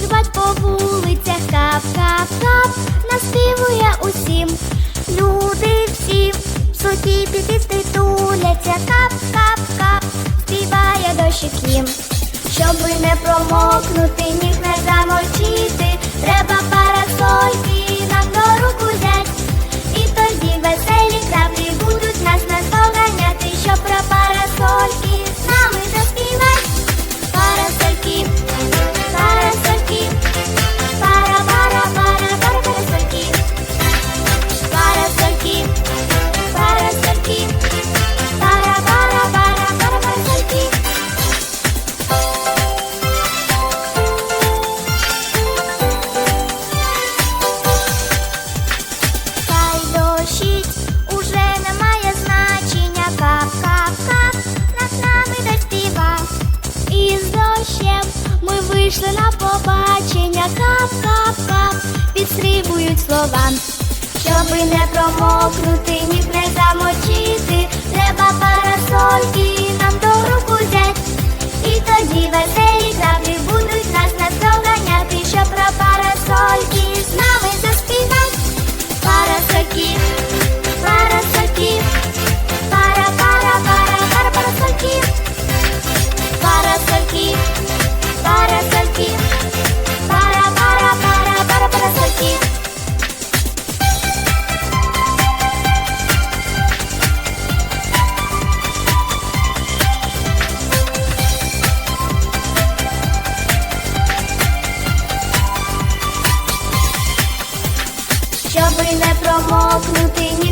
стрибать по вулицях, кап, кап, кап, наспівує усім. Люди всі суті підісти туляться, кап, кап, кап, співає дощик їм. Щоби не промокнути, ніг не замочити, треба вийшли на побачення. Кап, кап, кап, підстрибують слова. Щоби не промокнути, ніг не замочити, щоби не промокнути ні.